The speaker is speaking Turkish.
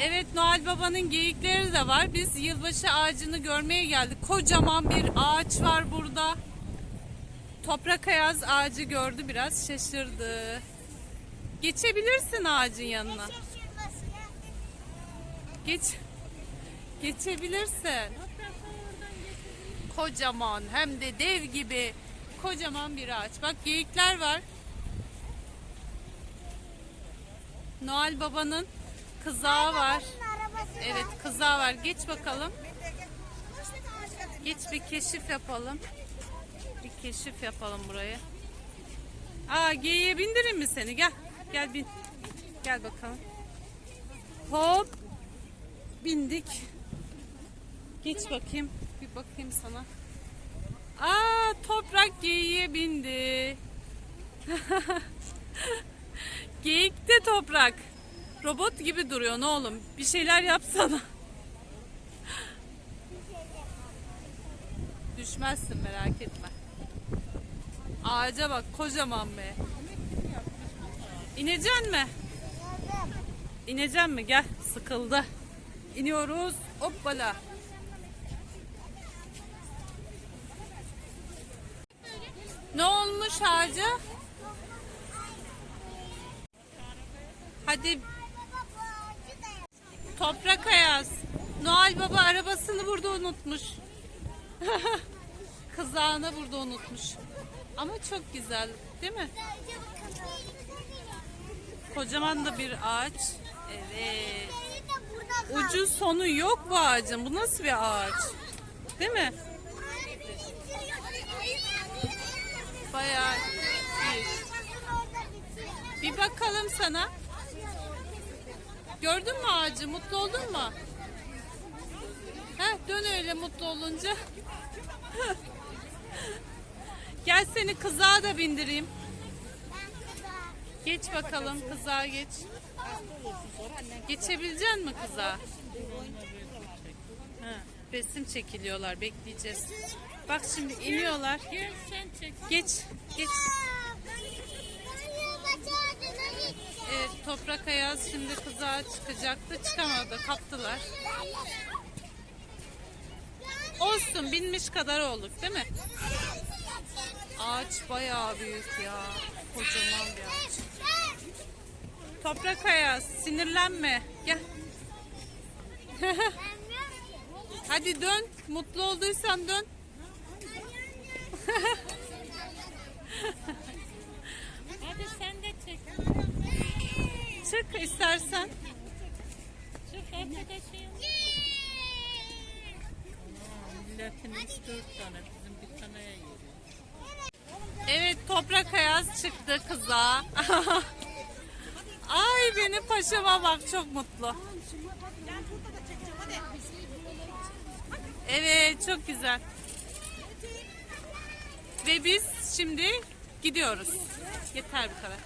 Evet Noel Baba'nın geyikleri de var. Biz yılbaşı ağacını görmeye geldik. Kocaman bir ağaç var burada. Toprak ayaz ağacı gördü biraz şaşırdı. Geçebilirsin ağacın yanına. Geç. Geçebilirsin. Kocaman hem de dev gibi kocaman bir ağaç. Bak geyikler var. Noel Baba'nın kızağı var. Evet kızağı var. Geç bakalım. Geç bir keşif yapalım. Bir keşif yapalım burayı. Aa geyiğe bindireyim mi seni? Gel. Gel bin. Gel bakalım. Hop. Bindik. Geç bakayım. Bir bakayım sana. Aa toprak geyiğe bindi. Geyik de toprak. Robot gibi duruyor ne oğlum. Bir şeyler yapsana. Düşmezsin merak etme. Ağaca bak kocaman be. İneceksin mi? İneceksin mi? Gel sıkıldı. İniyoruz. Hoppala. Ne olmuş ağaca? Hadi toprak ayaz. Noel Baba arabasını burada unutmuş. Kızağını burada unutmuş. Ama çok güzel değil mi? Kocaman da bir ağaç. Evet. Ucu sonu yok bu ağacın. Bu nasıl bir ağaç? Değil mi? Bayağı. Bir bakalım sana. Gördün mü ağacı? Mutlu oldun mu? Heh, dön öyle mutlu olunca. Gel seni kızağa da bindireyim. Geç bakalım kızağa geç. Geçebilecek mi kızağa? Ha, resim çekiliyorlar bekleyeceğiz. Bak şimdi iniyorlar. Gel sen çek. Geç geç. Evet ayaz şimdi kızağa çıkacaktı çıkamadı kaptılar. Olsun binmiş kadar olduk değil mi? Ağaç bayağı büyük ya. Kocaman bir ağaç. Toprak ayaz sinirlenme. Gel. Hadi dön. Mutlu olduysan dön. Hadi sen de çek. Çık istersen. Çık arkadaşım. Milletin üç dört tane bizim bir taneye geliyor. Evet toprak ayaz çıktı kıza. Ay benim paşama bak çok mutlu. Evet çok güzel. Ve biz şimdi gidiyoruz. Yeter bu kadar.